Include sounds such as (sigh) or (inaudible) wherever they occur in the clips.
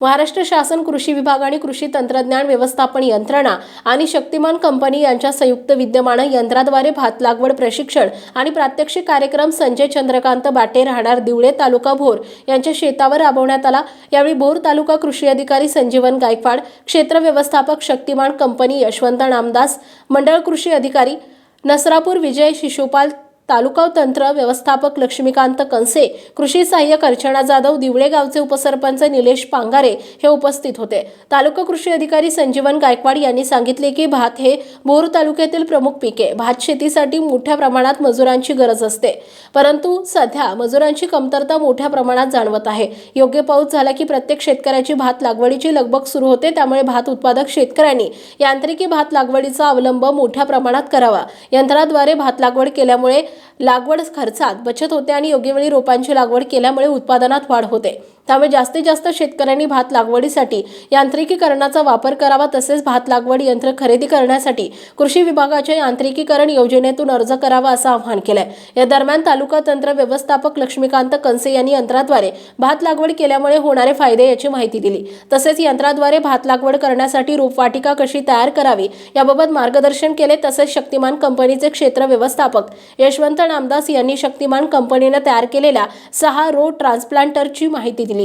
महाराष्ट्र शासन कृषी विभाग आणि कृषी तंत्रज्ञान व्यवस्थापन यंत्रणा आणि शक्तिमान कंपनी यांच्या संयुक्त विद्यमानं यंत्राद्वारे भात लागवड प्रशिक्षण आणि प्रात्यक्षिक कार्यक्रम संजय चंद्रकांत बाटे राहणार दिवळे तालुका भोर यांच्या शेतावर राबवण्यात आला. यावेळी भोर तालुका कृषी अधिकारी संजीवन गायकवाड क्षेत्र व्यवस्थापक शक्तिमान कंपनी यशवंत नामदास मंडळ कृषी अधिकारी नसरापूर विजय शिशुपाल तालुका तंत्र व्यवस्थापक लक्ष्मीकांत कंसे कृषी सहाय्यक अर्चना जाधव दिवळे गावचे उपसरपंच निलेश पांगारे हे उपस्थित होते. तालुका कृषी अधिकारी संजीवन गायकवाड यांनी सांगितले की भात हे बोर तालुक्यातील प्रमुख पिके भात शेतीसाठी मोठ्या प्रमाणात मजुरांची गरज असते. परंतु सध्या मजुरांची कमतरता मोठ्या प्रमाणात जाणवत आहे. योग्य पाऊस झाला की प्रत्येक शेतकऱ्याची भात लागवडीची लगबग सुरू होते. त्यामुळे भात उत्पादक शेतकऱ्यांनी यांत्रिकी भात लागवडीचा अवलंब मोठ्या प्रमाणात करावा. यंत्राद्वारे भात लागवड केल्यामुळे लागवड खर्चात बचत होते आणि योग्य वेळी रोपांची लागवड केल्यामुळे उत्पादनात वाढ होते. त्यामुळे जास्तीत जास्त शेतकऱ्यांनी भात लागवडीसाठी यांत्रिकीकरणाचा वापर करावा तसेच भात लागवड यंत्र खरेदी करण्यासाठी कृषी विभागाच्या यांत्रिकीकरण योजनेतून अर्ज करावा असं आवाहन केलंय. या दरम्यान तालुका तंत्र व्यवस्थापक लक्ष्मीकांत कंसे यांनी यंत्राद्वारे भात लागवड केल्यामुळे होणारे फायदे याची माहिती दिली. तसेच यंत्राद्वारे भात लागवड करण्यासाठी रोपवाटिका कशी तयार करावी याबाबत मार्गदर्शन केले तसेच शक्तिमान कंपनीचे क्षेत्र व्यवस्थापक यशवंत नामदास यांनी शक्तिमान कंपनीने तयार केलेल्या सहा रो ट्रान्सप्लांटरची माहिती दिली.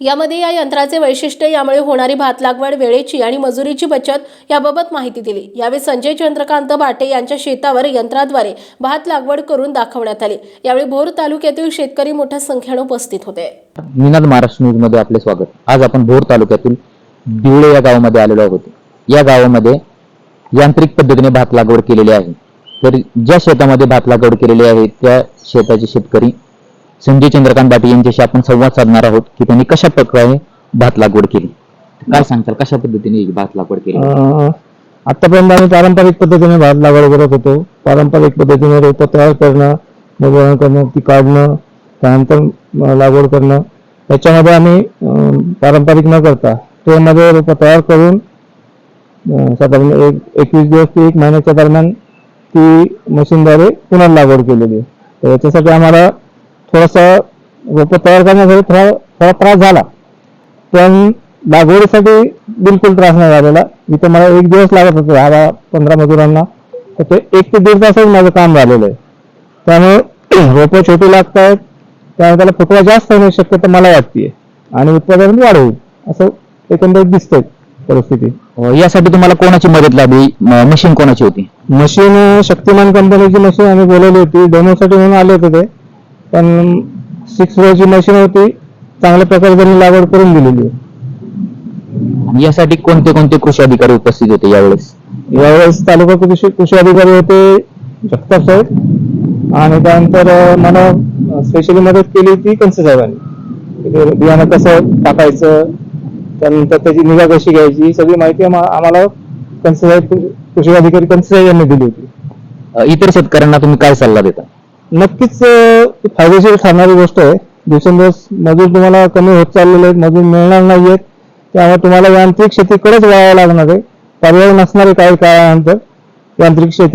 यामध्ये या यंत्राचे वैशिष्ट्य यामुळे होणारी भात लागवड वेळेची आणि मजुरीची बचत याबाबत माहिती दिली. यावेळी संजय चंद्रकांत बाटे यांच्या शेतावर यंत्राद्वारे भात लागवड करून दाखवण्यात आली. यावेळी भोर तालुक्यातील शेतकरी मोठ्या संख्येने उपस्थित होते. निनाद महाराष्ट्र न्यूजमध्ये आपले स्वागत. आज आपण भोर तालुक्यातील दिवळे या गावामध्ये आलेलो आहोत. या गावामध्ये यांत्रिक पद्धतीने भात लागवड केलेली आहे. तर ज्या शेतामध्ये भात लागवड केलेली आहे त्या शेताचे शेतकरी संजय चंद्रकांत बाटे यांच्याशी आपण संवाद साधणार आहोत की त्यांनी कशा प्रकारे भात लागवड केली? काय सांगताल? कशा पद्धतीने भात लागवड केली? आतापर्यंत आम्ही पारंपरिक पद्धतीने भात लागवड करत होतो. पारंपरिक पद्धतीने रोपं तयार करणं निगवण करणं ती काढणं त्यानंतर लागवड करणं. त्याच्यामध्ये आम्ही पारंपरिक न करता ट्रेनमध्ये रोपं तयार करून साधारण एक एकवीस दिवस ते एक महिन्याच्या दरम्यान ती मशीनद्वारे पुन्हा लागवड केलेली आहे. तर याच्यासाठी आम्हाला थोडासा रोपं तयार करण्यासाठी थोडा थोडा त्रास झाला. पण लागवडीसाठी बिलकुल त्रास नाही झालेला. इथं मला एक दिवस लागत होते दहा पंधरा मजुरांना. तर ते एक ते दीड तासच माझं काम झालेलं आहे. त्यामुळे (clears throat) रोपं छोटी लागत आहेत त्यामुळे त्याला फुटवा जास्त होण्याची शक्यता मला वाटते आणि उत्पादन वाढ होईल असं एकंदरीत दिसतंय परिस्थिती. यासाठी तुम्हाला कोणाची मदत लागली? मशीन कोणाची होती? मशीन शक्तिमान कंपनीची मशीन आम्ही बोलवली होती. डेमोसाठी म्हणून आले होते ते. पण सिक्स रोची मशीन होती चांगल्या प्रकारे त्यांनी लागवड करून दिलेली आहे. आणि यासाठी कोणते कोणते कृषी अधिकारी उपस्थित होते यावेळेस? यावेळेस तालुका कृषी कृषी अधिकारी होते जगताप साहेब. आणि त्यानंतर अं, मला स्पेशली मदत केली ती कंसे साहेबांनी. ते बियाणं कसं टाकायचं त्यानंतर त्याची निगा कशी घ्यायची ही सगळी माहिती आम्हा- आम्हाला कंसे साहेब कृषी अधिकारी कंसे साहेब यांनी दिली होती. अं, इतर शेतकऱ्यांना तुम्ही काय सल्ला देता? नक्कीच ती फायदेशीर ठरणारी गोष्ट आहे. दिवसेंदिवस मजूर तुम्हाला कमी होत चाललेले आहेत मजूर मिळणार नाहीयेत. त्यामुळे तुम्हाला यांत्रिक शेतीकडेच वळावं लागणार आहे. पर्याय नसणारे काही काळानंतर यांत्रिक शेती